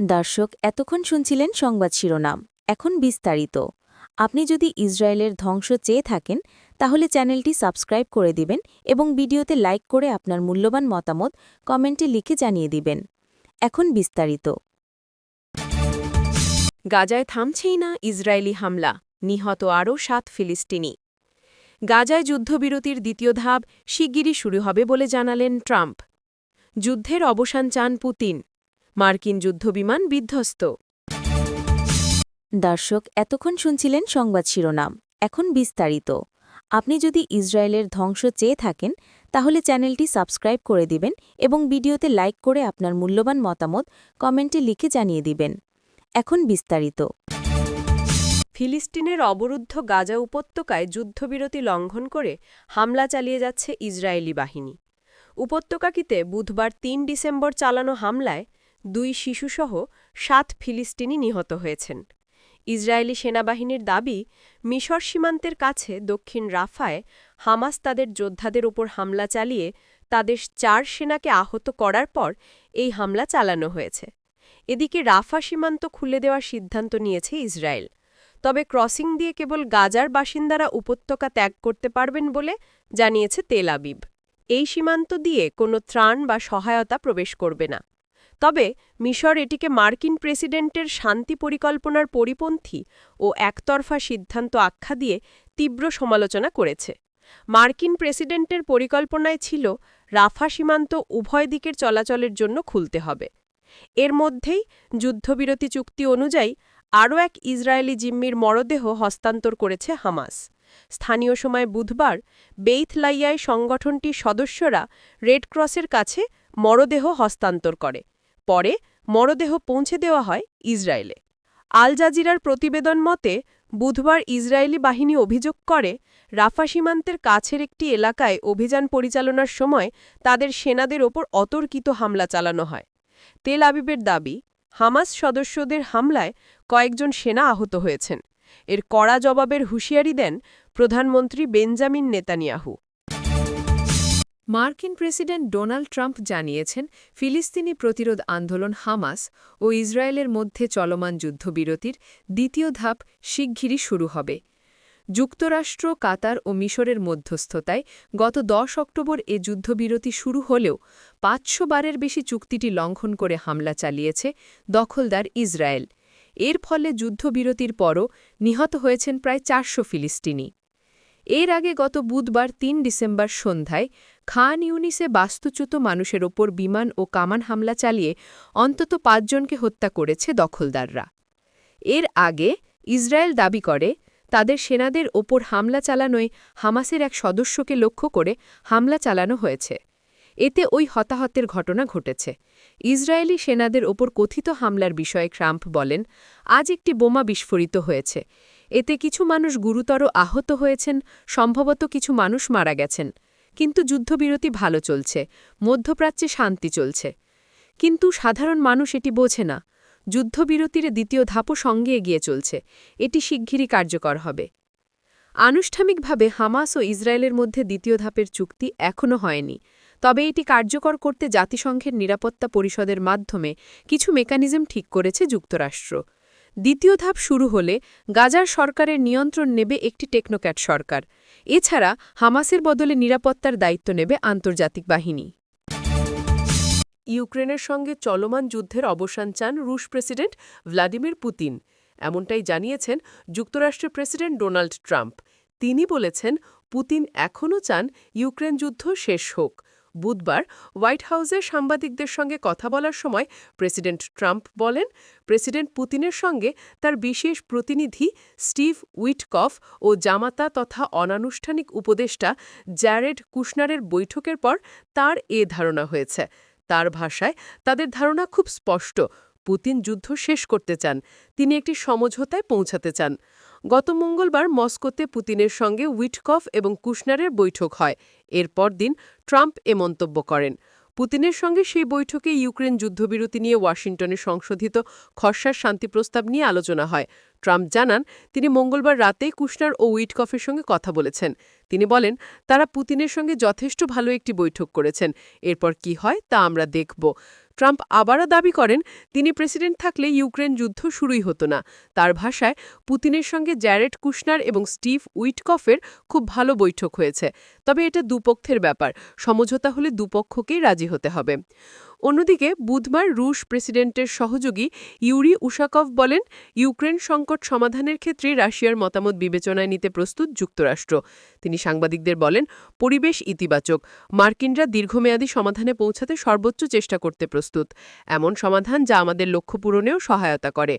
দর্শক, এতক্ষণ শুনছিলেন সংবাদ শিরোনাম। এখন বিস্তারিত। আপনি যদি ইসরায়েলের ধ্বংস চেয়ে থাকেন, তাহলে চ্যানেলটি সাবস্ক্রাইব করে দিবেন এবং ভিডিওতে লাইক করে আপনার মূল্যবান মতামত কমেন্টে লিখে জানিয়ে দিবেন। এখন বিস্তারিত। গাজায় থামছেই না ইসরায়েলি হামলা, নিহত আরও সাত ফিলিস্তিনি। গাজায় যুদ্ধবিরতির দ্বিতীয় ধাপ শিগগিরই শুরু হবে বলে জানালেন ট্রাম্প। যুদ্ধের অবসান চান পুতিন। মার্কিন যুদ্ধবিমান বিধ্বস্ত। দর্শক এতক্ষণ শুনছিলেন সংবাদ শিরোনাম। এখন বিস্তারিত। আপনি যদি ইসরায়েলের ধ্বংস চেয়ে থাকেন তাহলে চ্যানেলটি সাবস্ক্রাইব করে দিবেন এবং ভিডিওতে লাইক করে আপনার মূল্যবান মতামত কমেন্টে লিখে জানিয়ে দিবেন। এখন বিস্তারিত। ফিলিস্তিনের অবরুদ্ধ গাজা উপত্যকায় যুদ্ধবিরতি লঙ্ঘন করে হামলা চালিয়ে যাচ্ছে ইসরায়েলি বাহিনী। উপত্যকাকিতে বুধবার তিন ডিসেম্বর চালানো হামলায় দুই শিশুসহ সাত ফিলিস্তিনি নিহত হয়েছেন। ইসরায়েলি সেনাবাহিনীর দাবি, মিশর সীমান্তের কাছে দক্ষিণ রাফায় হামাস তাদের যোদ্ধাদের ওপর হামলা চালিয়ে তাদের চার সেনাকে আহত করার পর এই হামলা চালানো হয়েছে। এদিকে রাফা সীমান্ত খুলে দেওয়ার সিদ্ধান্ত নিয়েছে ইসরায়েল। তবে ক্রসিং দিয়ে কেবল গাজার বাসিন্দারা উপত্যকা ত্যাগ করতে পারবেন বলে জানিয়েছে তেল আবিব। এই সীমান্ত দিয়ে কোনো ত্রাণ বা সহায়তা প্রবেশ করবে না। তবে মিশর এটিকে মার্কিন প্রেসিডেন্টের শান্তি পরিকল্পনার পরিপন্থী ও একতরফা সিদ্ধান্ত আখ্যা দিয়ে তীব্র সমালোচনা করেছে। মার্কিন প্রেসিডেন্টের পরিকল্পনায় ছিল, রাফা সীমান্ত উভয় দিকের চলাচলের জন্য খুলতে হবে। এর মধ্যেই যুদ্ধবিরতি চুক্তি অনুযায়ী আরও এক ইসরায়েলি জিম্মির মরদেহ হস্তান্তর করেছে হামাস। স্থানীয় সময় বুধবার বেইথলাইয়ায় সংগঠনটির সদস্যরা রেডক্রসের কাছে মরদেহ হস্তান্তর করে। পরে মরদেহ পৌঁছে দেওয়া হয় ইসরায়েলে। আল জাজিরার প্রতিবেদন মতে, বুধবার ইসরায়েলি বাহিনী অভিযোগ করে, রাফা সীমান্তের কাছের একটি এলাকায় অভিযান পরিচালনার সময় তাদের সেনাদের ওপর অতর্কিত হামলা চালানো হয়। তেল আবিবের দাবি, হামাস সদস্যদের হামলায় কয়েকজন সেনা আহত হয়েছেন। এর কড়া জবাবের হুঁশিয়ারি দেন প্রধানমন্ত্রী বেঞ্জামিন নেতানিয়াহু। মার্কিন প্রেসিডেন্ট ডোনাল্ড ট্রাম্প জানিয়েছেন, ফিলিস্তিনি প্রতিরোধ আন্দোলন হামাস ও ইসরায়েলের মধ্যে চলমান যুদ্ধবিরতির দ্বিতীয় ধাপ শিগগিরই শুরু হবে। যুক্তরাষ্ট্র, কাতার ও মিশরের মধ্যস্থতায় গত দশ অক্টোবর এ যুদ্ধবিরতি শুরু হলেও পাঁচশো বারের বেশি চুক্তিটি লঙ্ঘন করে হামলা চালিয়েছে দখলদার ইসরায়েল। এর ফলে যুদ্ধবিরতির পরও নিহত হয়েছেন প্রায় চারশো ফিলিস্তিনি। এর আগে গত বুধবার তিন ডিসেম্বর সন্ধ্যায় খান ইউনিসে বাস্তুচ্যুত মানুষের ওপর বিমান ও কামান হামলা চালিয়ে অন্তত পাঁচজনকে হত্যা করেছে দখলদাররা। এর আগে ইসরায়েল দাবি করে, তাদের সেনাদের ওপর হামলা চালানোয় হামাসের এক সদস্যকে লক্ষ্য করে হামলা চালানো হয়েছে। এতে ওই হতাহতের ঘটনা ঘটেছে। ইসরায়েলি সেনাদের ওপর কথিত হামলার বিষয়ে ট্রাম্প বলেন, আজ একটি বোমা বিস্ফোরিত হয়েছে। এতে কিছু মানুষ গুরুতর আহত হয়েছেন, সম্ভবত কিছু মানুষ মারা গেছেন। কিন্তু যুদ্ধবিরতি ভালো চলছে, মধ্যপ্রাচ্যে শান্তি চলছে। কিন্তু সাধারণ মানুষ এটি বোঝে না। যুদ্ধবিরতির দ্বিতীয় ধাপও সঙ্গে এগিয়ে চলছে। এটি শিগগিরই কার্যকর হবে। আনুষ্ঠানিকভাবে হামাস ও ইসরায়েলের মধ্যে দ্বিতীয় ধাপের চুক্তি এখনও হয়নি। তবে এটি কার্যকর করতে জাতিসংঘের নিরাপত্তা পরিষদের মাধ্যমে কিছু মেকানিজম ঠিক করেছে যুক্তরাষ্ট্র। দ্বিতীয় ধাপ শুরু হলে গাজার সরকারের নিয়ন্ত্রণ নেবে একটি টেকনোক্যাট সরকার। এছাড়া হামাসের বদলে নিরাপত্তার দায়িত্ব নেবে আন্তর্জাতিক বাহিনী। ইউক্রেনের সঙ্গে চলমান যুদ্ধের অবসান চান রুশ প্রেসিডেন্ট ভ্লাদিমির পুতিন। এমনটাই জানিয়েছেন যুক্তরাষ্ট্রের প্রেসিডেন্ট ডোনাল্ড ট্রাম্প। তিনি বলেছেন, পুতিন এখনও চান ইউক্রেন যুদ্ধ শেষ হোক। বুধবার হোয়াইট হাউসে সাংবাদিকদের সঙ্গে কথা বলার সময় প্রেসিডেন্ট ট্রাম্প বলেন, প্রেসিডেন্ট পুতিনের সঙ্গে তার বিশেষ প্রতিনিধি স্টিভ উইটকফ ও জামাতা তথা অনানুষ্ঠানিক উপদেষ্টা জ্যারেড কুশনারের বৈঠকের পর তার এ ধারণা হয়েছে। তার ভাষায় তাদের ধারণা খুব স্পষ্ট, পুতিন যুদ্ধ শেষ করতে চান, তিনি একটি সমঝোতায় পৌঁছাতে চান। গত মঙ্গলবার মস্কোতে পুতিনের সঙ্গে উইটকফ এবং কুশনারের বৈঠক হয়। এরপর দিন ট্রাম্প এ মন্তব্য করেন। পুতিনের সঙ্গে সেই বৈঠকে ইউক্রেন যুদ্ধবিরতি নিয়ে ওয়াশিংটনে সংশোধিত খসড়ার শান্তি প্রস্তাব নিয়ে আলোচনা হয়। ট্রাম্প জানান, তিনি মঙ্গলবার রাতেই কুশনার ও উইটকফের সঙ্গে কথা বলেছেন। তিনি বলেন, তারা পুতিনের সঙ্গে যথেষ্ট ভালো একটি বৈঠক করেছেন। এরপর কি হয় তা আমরা দেখব। ট্রাম্প আবারও দাবি করেন, তিনি প্রেসিডেন্ট থাকলে ইউক্রেন যুদ্ধ শুরুই হতো না। তার ভাষায়, পুতিনের সঙ্গে জ্যারেড কুশনার এবং স্টিভ উইটকফের খুব ভালো বৈঠক হয়েছে। তবে এটা দুপক্ষের ব্যাপার। সমঝোতা হলে দুপক্ষকেই রাজি হতে হবে। অন্যদিকে বুধবার রুশ প্রেসিডেন্টের সহযোগী ইউরি উশাকভ বলেন, ইউক্রেন সংকট সমাধানের ক্ষেত্রে রাশিয়ার মতামত বিবেচনায় নিতে প্রস্তুত যুক্তরাষ্ট্র। তিনি সাংবাদিকদের বলেন, পরিবেশ ইতিবাচক। মার্কিনরা দীর্ঘমেয়াদী সমাধানে পৌঁছাতে সর্বোচ্চ চেষ্টা করতে প্রস্তুত। এমন সমাধান যা আমাদের লক্ষ্য পূরণেও সহায়তা করে।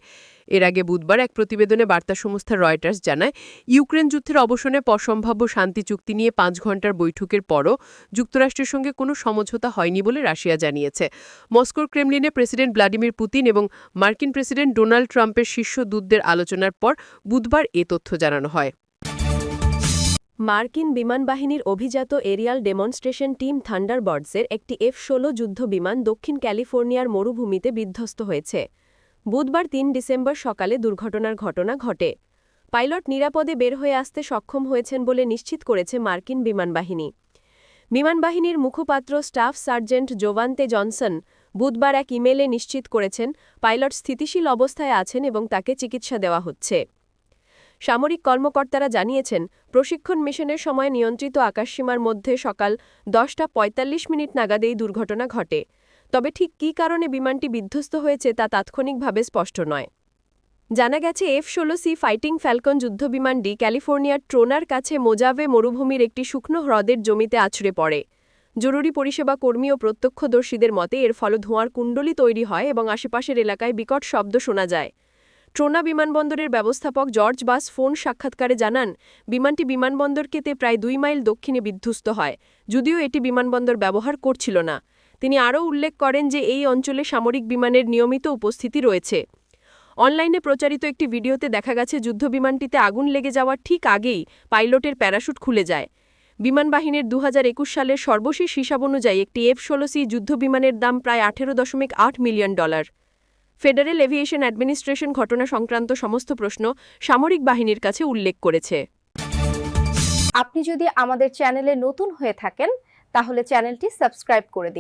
এর আগে বুধবার এক প্রতিবেদনে বার্তা সংস্থা রয়টার্স জানায়, ইউক্রেন যুদ্ধের অবসানে পর সম্ভাব্য শান্তি চুক্তি নিয়ে পাঁচ ঘণ্টার বৈঠকের পরও যুক্তরাষ্ট্রের সঙ্গে কোনো সমঝোতা হয়নি বলে রাশিয়া জানিয়েছে। মস্কোর ক্রেমলিনে প্রেসিডেন্ট ভ্লাদিমির পুতিন এবং মার্কিন প্রেসিডেন্ট ডোনাল্ড ট্রাম্পের শীর্ষ দূতদের আলোচনার পর বুধবার এ তথ্য জানানো হয়। মার্কিন বিমান বাহিনীর অভিজাত এরিয়াল ডেমনস্ট্রেশন টিম থান্ডারবার্ডসের একটি এফ ষোলো যুদ্ধ বিমান দক্ষিণ ক্যালিফোর্নিয়ার মরুভূমিতে বিধ্বস্ত হয়েছে। বুধবার তিন ডিসেম্বর সকালে দুর্ঘটনার ঘটনা ঘটে। পাইলট নিরাপদে বের হয়ে আসতে সক্ষম হয়েছেন বলে নিশ্চিত করেছে মার্কিন বিমান বাহিনী বিমানবাহিনীর মুখপাত্র স্টাফ সার্জেন্ট জোভান্তে জনসন বুধবার এক ইমেলে নিশ্চিত করেছেন, পাইলট স্থিতিশীল অবস্থায় আছেন এবং তাকে চিকিৎসা দেওয়া হচ্ছে। সামরিক কর্মকর্তারা জানিয়েছেন, প্রশিক্ষণ মিশনের সময় নিয়ন্ত্রিত আকাশসীমার মধ্যে সকাল দশটা পঁয়তাল্লিশ মিনিট নাগাদেই দুর্ঘটনা ঘটে। তবে ঠিক কী কারণে বিমানটি বিধ্বস্ত হয়েছে তা তাৎক্ষণিকভাবে স্পষ্ট নয়। জানা গেছে এফ ষোলো সি ফাইটিং ফ্যালকন যুদ্ধবিমানটি ক্যালিফোর্নিয়ার ট্রোনার কাছে মোজাভে মরুভূমির একটি শুকনো হ্রদের জমিতে আছড়ে পড়ে। জরুরি পরিষেবা কর্মী ও প্রত্যক্ষদর্শীদের মতে, এর ফলে ধোঁয়ার কুণ্ডলী তৈরি হয় এবং আশেপাশের এলাকায় বিকট শব্দ শোনা যায়। ট্রোনা বিমানবন্দরের ব্যবস্থাপক জর্জ বাস ফোন সাক্ষাৎকারে জানান, বিমানটি বিমানবন্দরকেতে প্রায় দুই মাইল দক্ষিণে বিধ্বস্ত হয়, যদিও এটি বিমানবন্দর ব্যবহার করছিল না। তিনি আরও উল্লেখ করেন যে এই অঞ্চলে সামরিক বিমানের নিয়মিত উপস্থিতি রয়েছে। অনলাইনে প্রচারিত একটি ভিডিওতে দেখা গেছে, যুদ্ধবিমানটিতে আগুন লেগে যাওয়ার ঠিক আগেই পাইলটের প্যারাশুট খুলে যায়। বিমানবাহিনীর দু হাজার একুশ সালের সর্বশেষ হিসাব অনুযায়ী একটি এফ ষোলো সি যুদ্ধবিমানের দাম প্রায় আঠেরো দশমিক আট million dollar. Federal aviation administration ঘটনা সংক্রান্ত সমস্ত প্রশ্ন সামরিক বাহিনীর কাছে উল্লেখ করেছে। আপনি যদি আমাদের চ্যানেলে নতুন হয়ে থাকেন, তাহলে চ্যানেলটি সাবস্ক্রাইব করে দিন।